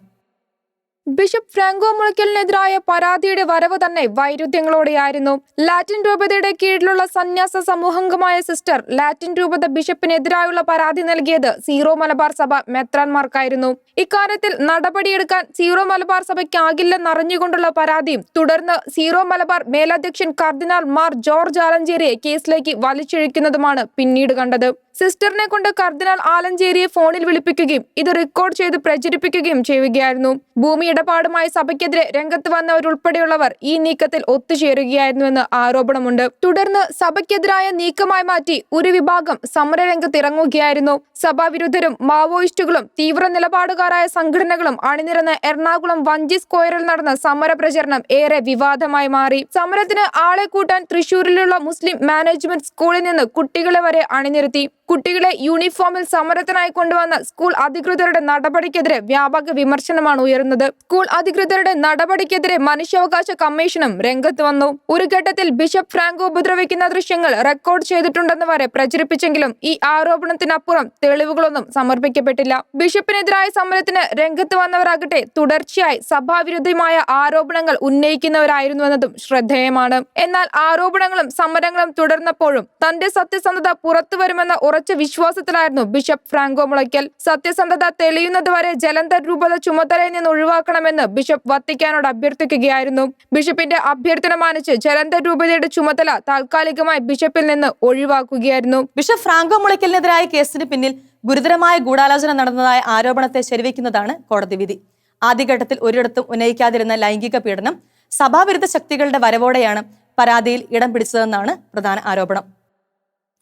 ബിഷപ്പ് ഫ്രാങ്കോ മുളയ്ക്കലിനെതിരായ പരാതിയുടെ വരവ് തന്നെ വൈരുദ്ധ്യങ്ങളോടെയായിരുന്നു. ലാറ്റിൻ രൂപതയുടെ കീഴിലുള്ള സന്യാസ സമൂഹംഗമായ സിസ്റ്റർ ലാറ്റിൻ രൂപത ബിഷപ്പിനെതിരായുള്ള പരാതി നൽകിയത് സീറോ മലബാർ സഭ മെത്രാൻമാർക്കായിരുന്നു. ഇക്കാര്യത്തിൽ നടപടിയെടുക്കാൻ സീറോ മലബാർ സഭയ്ക്കാകില്ലെന്നറിഞ്ഞുകൊണ്ടുള്ള പരാതിയും തുടർന്ന് സീറോ മലബാർ മേലധ്യക്ഷൻ കർദിനാൾ മാർ ജോർജ് ആലഞ്ചേരിയെ കേസിലേക്ക് വലിച്ചിഴക്കുന്നതുമാണ് പിന്നീട് കണ്ടത്. സിസ്റ്ററിനെ കൊണ്ട് കർദിനാൾ ആലഞ്ചേരിയെ ഫോണിൽ വിളിപ്പിക്കുകയും ഇത് റെക്കോർഡ് ചെയ്ത് പ്രചരിപ്പിക്കുകയും ചെയ്യുകയായിരുന്നു. ഭൂമി ഇടപാടുമായി സഭയ്ക്കെതിരെ രംഗത്ത് വന്നവരുൾപ്പെടെയുള്ളവർ ഈ നീക്കത്തിൽ ഒത്തുചേരുകയായിരുന്നുവെന്ന് ആരോപണമുണ്ട്. തുടർന്ന് സഭയ്ക്കെതിരായ നീക്കമായി മാറ്റി ഒരു വിഭാഗം സമരരംഗത്ത് ഇറങ്ങുകയായിരുന്നു സഭാവിരുദ്ധരും മാവോയിസ്റ്റുകളും തീവ്ര നിലപാടുകാരായ സംഘടനകളും അണിനിരന്ന് എറണാകുളം വഞ്ചി സ്ക്വയറിൽ നടന്ന സമര പ്രചരണം ഏറെ വിവാദമായി മാറി. സമരത്തിന് ആളെ കൂട്ടാൻ തൃശൂരിലുള്ള മുസ്ലിം മാനേജ്മെന്റ് സ്കൂളിൽ നിന്ന് കുട്ടികളെ വരെ അണിനിരത്തി. കുട്ടികളെ യൂണിഫോമിൽ സമരത്തിനായി കൊണ്ടുവന്ന സ്കൂൾ അധികൃതരുടെ നടപടിക്കെതിരെ വ്യാപക വിമർശനമാണ് ഉയരുന്നത്. സ്കൂൾ അധികൃതരുടെ നടപടിക്കെതിരെ മനുഷ്യാവകാശ കമ്മീഷനും രംഗത്ത് വന്നു. ഒരു ഘട്ടത്തിൽ ബിഷപ്പ് ഫ്രാങ്കോ ഉപദ്രവിക്കുന്ന ദൃശ്യങ്ങൾ റെക്കോർഡ് ചെയ്തിട്ടുണ്ടെന്ന് വരെ പ്രചരിപ്പിച്ചെങ്കിലും ഈ ആരോപണത്തിനപ്പുറം തെളിവുകളൊന്നും സമർപ്പിക്കപ്പെട്ടില്ല. ബിഷപ്പിനെതിരായ സമരത്തിന് രംഗത്ത് വന്നവരാകട്ടെ തുടർച്ചയായി സഭാവിരുദ്ധമായ ആരോപണങ്ങൾ ഉന്നയിക്കുന്നവരായിരുന്നു എന്നതും ശ്രദ്ധേയമാണ്. എന്നാൽ ആരോപണങ്ങളും സമരങ്ങളും തുടർന്നപ്പോഴും തന്റെ സത്യസന്ധത പുറത്തുവരുമെന്ന ഉറച്ച വിശ്വാസത്തിലായിരുന്നു. Bishop Franco Mulakkal. സത്യസന്ധത തെളിയുന്നതുവരെ ജലന്ധർ രൂപത ചുമതലയിൽ നിന്ന് ഒഴിവാക്കണമെന്ന് ബിഷപ്പ് വത്തിക്കാനോട് അഭ്യർത്ഥിക്കുകയായിരുന്നു. ബിഷപ്പിന്റെ അഭ്യർത്ഥന മാനിച്ച് ജലന്ധർ രൂപതയുടെ ചുമതല താൽക്കാലികമായി ബിഷപ്പിൽ നിന്ന് ഒഴിവാക്കുകയായിരുന്നു. ബിഷപ്പ് ഫ്രാങ്കോ മുളയ്ക്കലിനെതിരായ കേസിന് പിന്നിൽ ഗുരുതരമായ ഗൂഢാലോചന നടന്നതായ ആരോപണത്തെ ശരിവെക്കുന്നതാണ് കോടതി വിധി. ആദ്യഘട്ടത്തിൽ ഒരിടത്തും ഉന്നയിക്കാതിരുന്ന ലൈംഗിക പീഡനം സഭാവിരുദ്ധ ശക്തികളുടെ വരവോടെയാണ് പരാതിയിൽ ഇടം പിടിച്ചതെന്നാണ് പ്രധാന ആരോപണം.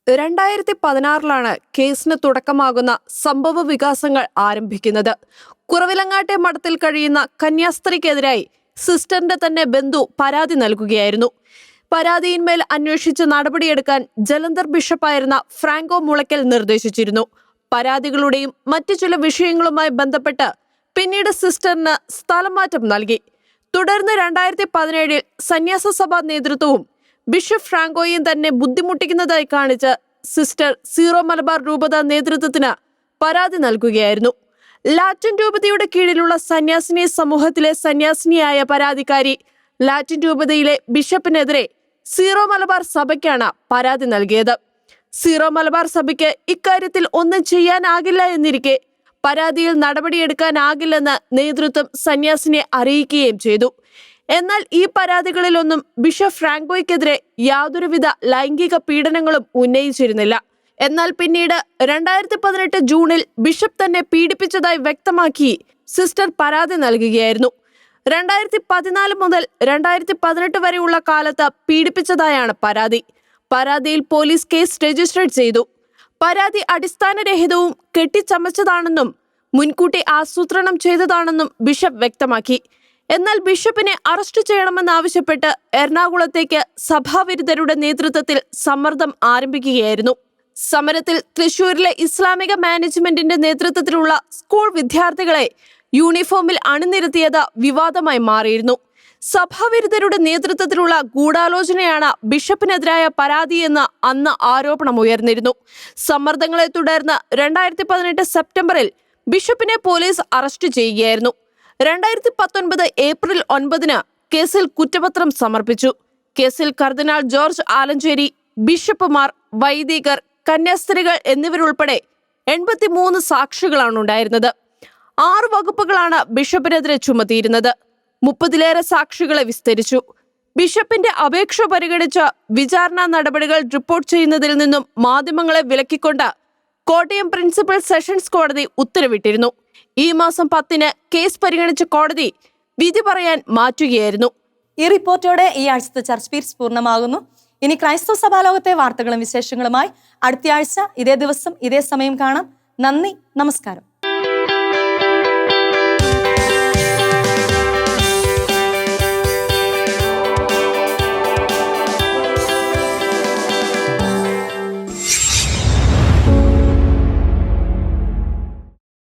രണ്ടായിരത്തി പതിനാറിലാണ് കേസിന് തുടക്കമാകുന്ന സംഭവ വികാസങ്ങൾ ആരംഭിക്കുന്നത്. കുറവിലങ്ങാട്ടെ മഠത്തിൽ കഴിയുന്ന കന്യാസ്ത്രീക്കെതിരായി സിസ്റ്ററിന്റെ തന്നെ ബന്ധു പരാതി നൽകുകയായിരുന്നു. പരാതിയിന്മേൽ അന്വേഷിച്ച് നടപടിയെടുക്കാൻ ജലന്ധർ ബിഷപ്പായിരുന്ന ഫ്രാങ്കോ മുളയ്ക്കൽ നിർദ്ദേശിച്ചിരുന്നു. പരാതികളുടെയും മറ്റു ചില വിഷയങ്ങളുമായി ബന്ധപ്പെട്ട് പിന്നീട് സിസ്റ്ററിന് സ്ഥലം മാറ്റം നൽകി. തുടർന്ന് രണ്ടായിരത്തി പതിനേഴിൽ സന്യാസ സഭാ നേതൃത്വവും ബിഷപ്പ് ഫ്രാങ്കോയും തന്നെ ബുദ്ധിമുട്ടിക്കുന്നതായി കാണിച്ച് സിസ്റ്റർ സീറോ മലബാർ രൂപത നേതൃത്വത്തിന് പരാതി നൽകുകയായിരുന്നു. ലാറ്റിൻ രൂപതയുടെ കീഴിലുള്ള സന്യാസിനി സമൂഹത്തിലെ സന്യാസിനിയായ പരാതിക്കാരി ലാറ്റിൻ രൂപതയിലെ ബിഷപ്പിനെതിരെ സീറോ മലബാർ സഭയ്ക്കാണ് പരാതി നൽകിയത്. സീറോ മലബാർ സഭയ്ക്ക് ഇക്കാര്യത്തിൽ ഒന്നും ചെയ്യാനാകില്ല എന്നിരിക്കെ പരാതിയിൽ നടപടിയെടുക്കാനാകില്ലെന്ന് നേതൃത്വം സന്യാസിനെ അറിയിക്കുകയും ചെയ്തു. എന്നാൽ ഈ പരാതികളിലൊന്നും ബിഷപ്പ് ഫ്രാങ്കോയ്ക്കെതിരെ യാതൊരുവിധ ലൈംഗിക പീഡനങ്ങളും ഉന്നയിച്ചിരുന്നില്ല. എന്നാൽ പിന്നീട് രണ്ടായിരത്തി പതിനെട്ട് ജൂണിൽ ബിഷപ്പ് തന്നെ പീഡിപ്പിച്ചതായി വ്യക്തമാക്കി സിസ്റ്റർ പരാതി നൽകുകയായിരുന്നു. രണ്ടായിരത്തി പതിനാല് മുതൽ രണ്ടായിരത്തി പതിനെട്ട് വരെയുള്ള കാലത്ത് പീഡിപ്പിച്ചതായാണ് പരാതി. പരാതിയിൽ പോലീസ് കേസ് രജിസ്റ്റർ ചെയ്തു. പരാതി അടിസ്ഥാനരഹിതവും കെട്ടിച്ചമച്ചതാണെന്നും മുൻകൂട്ടി ആസൂത്രണം ചെയ്തതാണെന്നും ബിഷപ്പ് വ്യക്തമാക്കി. എന്നാൽ ബിഷപ്പിനെ അറസ്റ്റ് ചെയ്യണമെന്നാവശ്യപ്പെട്ട് എറണാകുളത്തേക്ക് സഭാവിരുദ്ധരുടെ നേതൃത്വത്തിൽ സമ്മർദ്ദം ആരംഭിക്കുകയായിരുന്നു. സമരത്തിൽ തൃശൂരിലെ ഇസ്ലാമിക മാനേജ്മെന്റിന്റെ നേതൃത്വത്തിലുള്ള സ്കൂൾ വിദ്യാർത്ഥികളെ യൂണിഫോമിൽ അണിനിരത്തിയത് വിവാദമായി മാറിയിരുന്നു. സഭാവിരുദ്ധരുടെ നേതൃത്വത്തിലുള്ള ഗൂഢാലോചനയാണ് ബിഷപ്പിനെതിരായ പരാതിയെന്ന് അന്ന് ആരോപണമുയർന്നിരുന്നു സമ്മർദ്ദങ്ങളെ തുടർന്ന് രണ്ടായിരത്തി പതിനെട്ട് സെപ്റ്റംബറിൽ ബിഷപ്പിനെ പോലീസ് അറസ്റ്റ് ചെയ്യുകയായിരുന്നു. രണ്ടായിരത്തി പത്തൊൻപത് ഏപ്രിൽ ഒൻപതിന് കേസിൽ കുറ്റപത്രം സമർപ്പിച്ചു. കേസിൽ കർദിനാൾ ജോർജ് ആലഞ്ചേരി ബിഷപ്പുമാർ വൈദികർ കന്യാസ്ത്രീകൾ എന്നിവരുൾപ്പെടെ എൺപത്തിമൂന്ന് സാക്ഷികളാണ് ഉണ്ടായിരുന്നത്. ആറ് വകുപ്പുകളാണ് ബിഷപ്പിനെതിരെ ചുമത്തിയിരുന്നത്. മുപ്പതിലേറെ സാക്ഷികളെ വിസ്തരിച്ചു. ബിഷപ്പിന്റെ അപേക്ഷ പരിഗണിച്ച വിചാരണ നടപടികൾ റിപ്പോർട്ട് ചെയ്യുന്നതിൽ നിന്നും മാധ്യമങ്ങളെ വിലക്കിക്കൊണ്ട് കോട്ടയം പ്രിൻസിപ്പൽ സെഷൻസ് കോടതി ഉത്തരവിട്ടിരുന്നു. ഈ മാസം പത്തിന് കേസ് പരിഗണിച്ച കോടതി വിധി പറയാൻ മാറ്റുകയായിരുന്നു. ഈ റിപ്പോർട്ടോടെ ഈ ആഴ്ചത്തെ ചർച്ച് പീർസ് പൂർണമാകുന്നു. ഇനി ക്രൈസ്തവ സഭാലോകത്തെ വാർത്തകളും വിശേഷങ്ങളുമായി അടുത്തയാഴ്ച ഇതേ ദിവസം ഇതേ സമയം കാണാം. നന്ദി നമസ്കാരം.